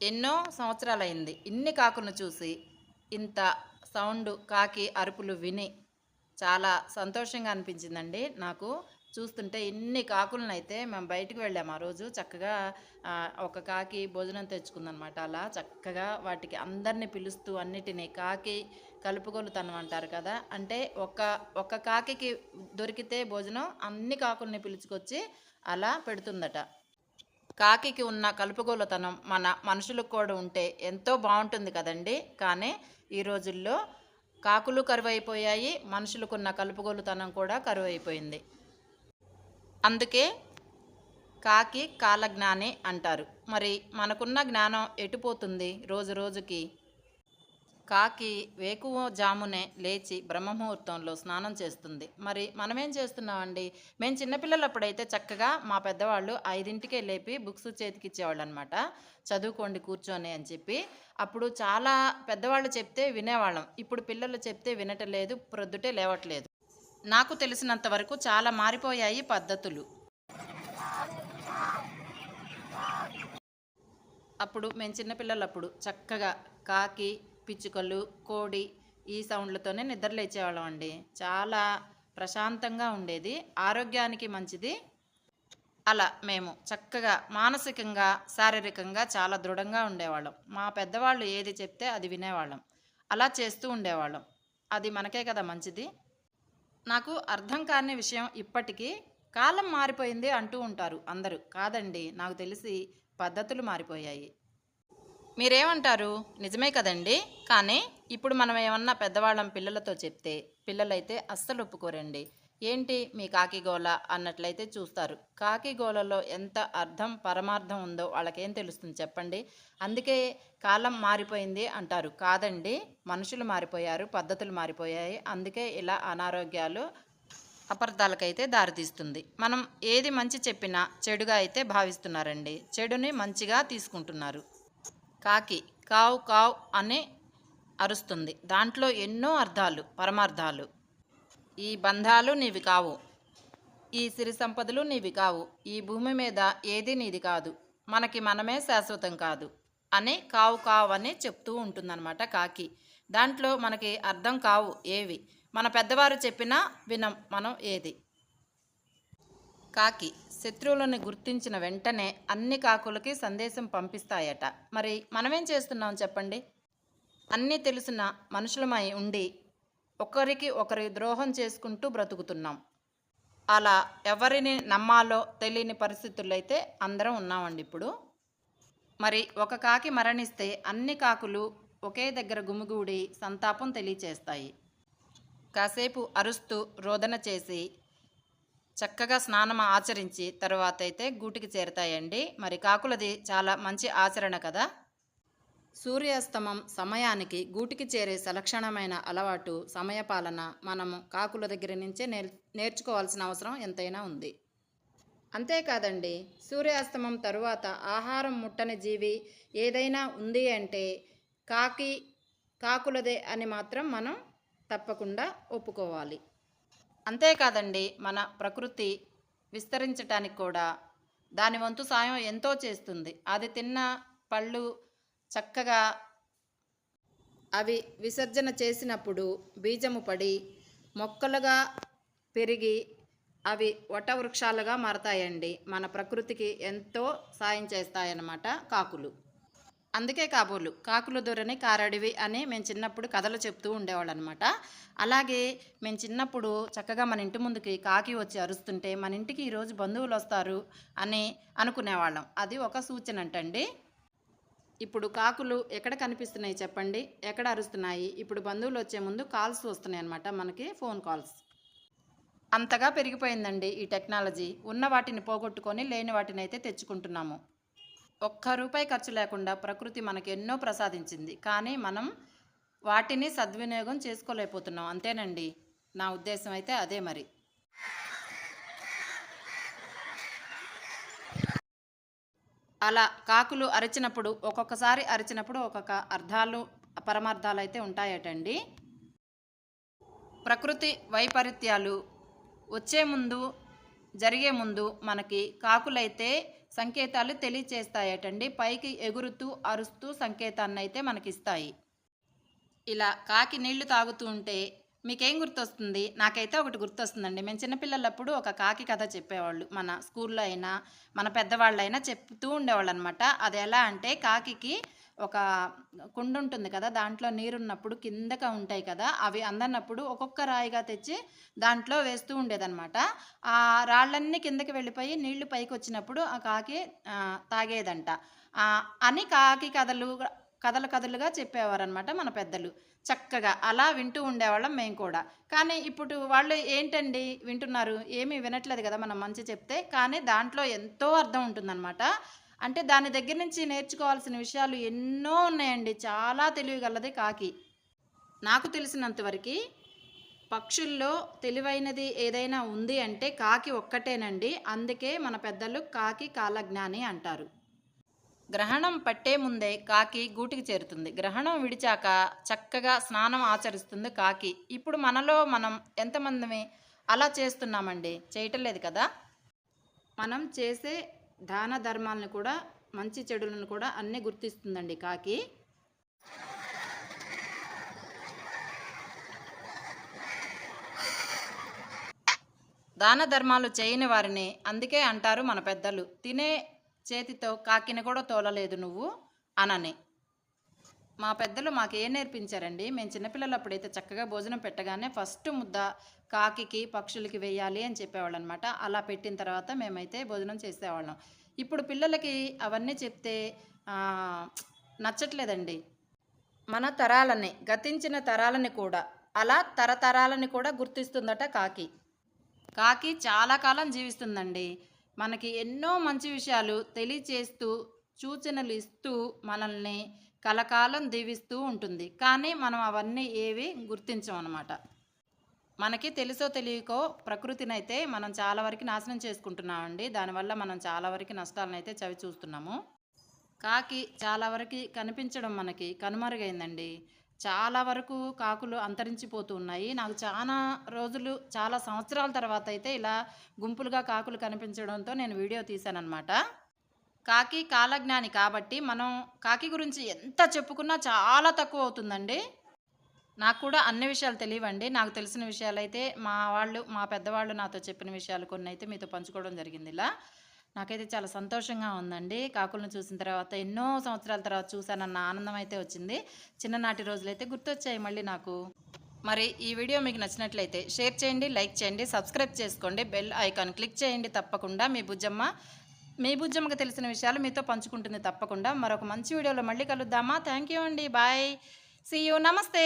ఎన్నో సంవత్సరాలైంది. ఇన్ని కాకులను చూసి ఇంత సౌండ్ కాకి అరుపులు విని చాలా సంతోషంగా అనిపించిందండి. నాకు చూస్తుంటే ఇన్ని కాకులను అయితే మేము బయటకు వెళ్ళాము ఆ రోజు. చక్కగా ఒక కాకి భోజనం తెచ్చుకుందనమాట. అలా చక్కగా వాటికి అందరిని పిలుస్తూ అన్నిటినీ కాకి కలుపుగోలుతనం అంటారు కదా. అంటే ఒక ఒక కాకికి దొరికితే భోజనం అన్ని కాకుల్ని పిలుచుకొచ్చి అలా పెడుతుందట. కాకికి ఉన్న కలుపుగోలుతనం మన మనుషులకు కూడా ఉంటే ఎంతో బాగుంటుంది కదండి. కానీ ఈ రోజుల్లో కాకులు కరువైపోయాయి మనుషులకున్న కలుపుగోలుతనం కూడా కరువైపోయింది. అందుకే కాకి కాలజ్ఞాని అంటారు. మరి మనకున్న జ్ఞానం ఎటుపోతుంది రోజు రోజుకి కాకి వేకువ జామునే లేచి బ్రహ్మముహూర్తంలో స్నానం చేస్తుంది. మరి మనమేం చేస్తున్నామండి? మేము చిన్నపిల్లలప్పుడైతే చక్కగా మా పెద్దవాళ్ళు ఐదింటికే లేపి బుక్స్ చేతికి ఇచ్చేవాళ్ళు అనమాట చదువుకోండి కూర్చొని అని చెప్పి. అప్పుడు చాలా పెద్దవాళ్ళు చెప్తే వినేవాళ్ళం. ఇప్పుడు పిల్లలు చెప్తే వినటలేదు ప్రొద్దుటే లేవట్లేదు. నాకు తెలిసినంత వరకు చాలా మారిపోయాయి పద్ధతులు. అప్పుడు మేము చిన్నపిల్లలప్పుడు చక్కగా కాకి పిచ్చుకలు కోడి ఈ సౌండ్లతోనే నిద్ర లేచేవాళ్ళం అండి. చాలా ప్రశాంతంగా ఉండేది. ఆరోగ్యానికి మంచిది. అలా మేము చక్కగా మానసికంగా శారీరకంగా చాలా దృఢంగా ఉండేవాళ్ళం. మా పెద్దవాళ్ళు ఏది చెప్తే అది వినేవాళ్ళం. అలా చేస్తూ ఉండేవాళ్ళం. అది మనకే కదా మంచిది. నాకు అర్థం కాని విషయం ఇప్పటికీ కాలం మారిపోయింది అంటూ ఉంటారు అందరూ. కాదండి నాకు తెలిసి పద్ధతులు మారిపోయాయి. మీరేమంటారు? నిజమే కదండి. కానీ ఇప్పుడు మనం ఏమన్నా పెద్దవాళ్ళం పిల్లలతో చెప్తే పిల్లలైతే అస్సలు ఒప్పుకోరండి. ఏంటి? మీ కాకిగోల అన్నట్లయితే చూస్తారు. కాకిగోలలో ఎంత అర్థం పరమార్థం ఉందో వాళ్ళకేం తెలుస్తుంది చెప్పండి. అందుకే కాలం మారిపోయింది అంటారు. కాదండి. మనుషులు మారిపోయారు పద్ధతులు మారిపోయాయి. అందుకే ఇలా అనారోగ్యాలు అపార్థాలకైతే దారితీస్తుంది. మనం ఏది మంచి చెప్పినా చెడుగా అయితే భావిస్తున్నారండి. చెడుని మంచిగా తీసుకుంటున్నారు. కాకి కావు కావ్ అని అరుస్తుంది. దాంట్లో ఎన్నో అర్థాలు పరమార్థాలు. ఈ బంధాలు నీవి కావు. ఈ సిరి సంపదలు నీవి కావు. ఈ భూమి మీద ఏది నీది కాదు. మనకి మనమే శాశ్వతం కాదు అని కావు కావు అని చెప్తూ ఉంటుందన్నమాట కాకి. దాంట్లో మనకి అర్థం కావు ఏవి? మన పెద్దవారు చెప్పినా వినం మనం ఏది? కాకి శత్రువులను గుర్తించిన వెంటనే అన్ని కాకులకి సందేశం పంపిస్తాయట. మరి మనమేం చేస్తున్నాం చెప్పండి? అన్నీ తెలిసిన మనుషులమై ఉండి ఒకరికి ఒకరి ద్రోహం చేసుకుంటూ బ్రతుకుతున్నాం. అలా ఎవరిని నమ్మాలో తెలియని పరిస్థితుల్లో అయితే అందరం ఉన్నామండి ఇప్పుడు. మరి ఒక కాకి మరణిస్తే అన్ని కాకులు ఒకే దగ్గర గుమిగూడి సంతాపం తెలియచేస్తాయి. కాసేపు అరుస్తూ రోదన చేసి చక్కగా స్నానం ఆచరించి తర్వాత అయితే గూటికి చేరుతాయండి. మరి కాకులది చాలా మంచి ఆచరణ కదా? సూర్యాస్తమం సమయానికి గూటికి చేరే సలక్షణమైన అలవాటు సమయపాలన మనము కాకుల దగ్గర నుంచే నేర్ నేర్చుకోవాల్సిన అవసరం ఎంతైనా ఉంది. అంతేకాదండి సూర్యాస్తమం తరువాత ఆహారం ముట్టని జీవి ఏదైనా ఉంది అంటే కాకి కాకులదే అని మాత్రం మనం తప్పకుండా ఒప్పుకోవాలి. అంతేకాదండి మన ప్రకృతి విస్తరించటానికి కూడా దాని వంతు సాయం ఎంతో చేస్తుంది. అది తిన్న పళ్ళు చక్కగా అవి విసర్జన చేసినప్పుడు బీజము పడి మొక్కలుగా పెరిగి అవి వటవృక్షాలుగా మారతాయండి. మన ప్రకృతికి ఎంతో సాయం చేస్తాయన్నమాట కాకులు. అందుకే కాబోలు కాకులు దొరని కారడివి అని మేము చిన్నప్పుడు కథలు చెప్తూ ఉండేవాళ్ళు అనమాట అలాగే మేము చిన్నప్పుడు చక్కగా మన ఇంటి ముందుకి కాకి వచ్చి అరుస్తుంటే మన ఇంటికి ఈరోజు బంధువులు వస్తారు అని అనుకునేవాళ్ళం. అది ఒక సూచన అంటండి ఇప్పుడు కాకులు ఎక్కడ కనిపిస్తున్నాయి చెప్పండి? ఎక్కడ అరుస్తున్నాయి? ఇప్పుడు బంధువులు వచ్చే ముందు కాల్స్ వస్తున్నాయి అనమాట మనకి ఫోన్ కాల్స్. అంతగా పెరిగిపోయిందండి ఈ టెక్నాలజీ. ఉన్న వాటిని పోగొట్టుకొని లేని వాటిని అయితే తెచ్చుకుంటున్నాము. ఒక్క రూపాయి ఖర్చు లేకుండా ప్రకృతి మనకు ఎన్నో ప్రసాదించింది. కానీ మనం వాటిని సద్వినియోగం చేసుకోలేకపోతున్నాం. అంతేనండి. నా ఉద్దేశం అయితే అదే మరి. అలా కాకులు అరిచినప్పుడు ఒక్కొక్కసారి అరిచినప్పుడు ఒక్కొక్క అర్థాలు పరమార్థాలు అయితే ఉంటాయటండి. ప్రకృతి వైపరీత్యాలు వచ్చే ముందు జరిగే ముందు మనకి కాకులైతే సంకేతాలు తెలియచేస్తాయటండి. పైకి ఎగురుతూ అరుస్తూ సంకేతాన్ని అయితే మనకిస్తాయి. ఇలా కాకి నీళ్ళు తాగుతూ ఉంటే మీకేం గుర్తొస్తుంది? నాకైతే ఒకటి గుర్తొస్తుందండి. మేము చిన్నపిల్లలప్పుడు ఒక కాకి కథ చెప్పేవాళ్ళు. మన స్కూల్లో అయినా మన పెద్దవాళ్ళైనా చెప్తూ ఉండేవాళ్ళు అనమాట అది ఎలా అంటే కాకి ఒక కుండ ఉంటుంది కదా దాంట్లో నీరున్నప్పుడు కిందక ఉంటాయి కదా అవి అందనప్పుడు ఒక్కొక్క రాయిగా తెచ్చి దాంట్లో వేస్తూ ఉండేదన్నమాట. ఆ రాళ్ళన్నీ కిందకి వెళ్ళిపోయి నీళ్ళు పైకి వచ్చినప్పుడు ఆ కాకి తాగేదంట. అని కాకి కథలు కథలు కథలుగా చెప్పేవారనమాట మన పెద్దలు. చక్కగా అలా వింటూ ఉండేవాళ్ళం మేము కూడా. కానీ ఇప్పుడు వాళ్ళు ఏంటండి వింటున్నారు? ఏమీ వినట్లేదు కదా మనం మంచి చెప్తే. కానీ దాంట్లో ఎంతో అర్థం ఉంటుందన్నమాట. అంటే దాని దగ్గర నుంచి నేర్చుకోవాల్సిన విషయాలు ఎన్నో ఉన్నాయండి. చాలా తెలివిగలది కాకి. నాకు తెలిసినంతవరకు పక్షుల్లో తెలివైనది ఏదైనా ఉంది అంటే కాకి ఒక్కటేనండి. అందుకే మన పెద్దలు కాకి కాలజ్ఞాని అంటారు. గ్రహణం పట్టే ముందే కాకి గూటికి చేరుతుంది. గ్రహణం విడిచాక చక్కగా స్నానం ఆచరిస్తుంది కాకి. ఇప్పుడు మనలో మనం ఎంతమంది అలా చేస్తున్నామండి? చేయటం లేదు కదా? మనం చేసే దాన ధర్మాలను కూడా మంచి చెడులను కూడా అన్నీ గుర్తిస్తుందండి కాకి. దాన ధర్మాలు చేయని వారిని అందుకే అంటారు మన పెద్దలు. తినే చేతితో కాకిని కూడా తోలలేదు నువ్వు అనని. మా పెద్దలు మాకు ఏం నేర్పించారండి? మేము చిన్నపిల్లలు అప్పుడైతే చక్కగా భోజనం పెట్టగానే ఫస్ట్ ముద్ద కాకికి పక్షులకి వేయాలి అని చెప్పేవాళ్ళు అనమాట అలా పెట్టిన తర్వాత మేమైతే భోజనం చేసేవాళ్ళం. ఇప్పుడు పిల్లలకి అవన్నీ చెప్తే నచ్చట్లేదండి. మన తరాలని గతించిన తరాలని కూడా అలా తరతరాలని కూడా గుర్తిస్తుందట కాకి. కాకి చాలా కాలం జీవిస్తుందండి. మనకి ఎన్నో మంచి విషయాలు తెలియచేస్తూ సూచనలు ఇస్తూ మనల్ని కలకాలం దీవిస్తూ ఉంటుంది. కానీ మనం అవన్నీ ఏవి గుర్తించమన్నమాట మనకి తెలుసో తెలియకో ప్రకృతినైతే మనం చాలా వరకు నాశనం చేసుకుంటున్నామండి. దానివల్ల మనం చాలా వరకు నష్టాలనైతే చవి చూస్తున్నాము. కాకి చాలా వరకు కనిపించడం మనకి కనుమరుగైందండి. చాలా వరకు కాకులు అంతరించిపోతూ ఉన్నాయి. నాకు చాలా రోజులు చాలా సంవత్సరాల తర్వాత అయితే ఇలా గుంపులుగా కాకులు కనిపించడంతో నేను వీడియో తీశానన్నమాట కాకి కాలజ్ఞాని కాబట్టి మనం కాకి గురించి ఎంత చెప్పుకున్నా చాలా తక్కువ అవుతుందండి. నాకు కూడా అన్ని విషయాలు తెలియవండి. నాకు తెలిసిన విషయాలు అయితే మా వాళ్ళు మా పెద్దవాళ్ళు నాతో చెప్పిన విషయాలు కొన్ని అయితే మీతో పంచుకోవడం జరిగింది ఇలా. నాకైతే చాలా సంతోషంగా ఉందండి. కాకులను చూసిన తర్వాత ఎన్నో సంవత్సరాల తర్వాత చూశానన్న ఆనందం అయితే వచ్చింది. చిన్ననాటి రోజులైతే గుర్తొచ్చాయి మళ్ళీ నాకు. మరి ఈ వీడియో మీకు నచ్చినట్లయితే షేర్ చేయండి లైక్ చేయండి సబ్స్క్రైబ్ చేసుకోండి బెల్ ఐకాన్ క్లిక్ చేయండి తప్పకుండా. మీ బుజ్జమ్మ మీ బుజ్జమ్మకు తెలిసిన విషయాలు మీతో పంచుకుంటుంది తప్పకుండా. మరొక మంచి వీడియోలో మళ్ళీ కలుద్దామా? థ్యాంక్ యూ అండి. బాయ్ సీ యూ నమస్తే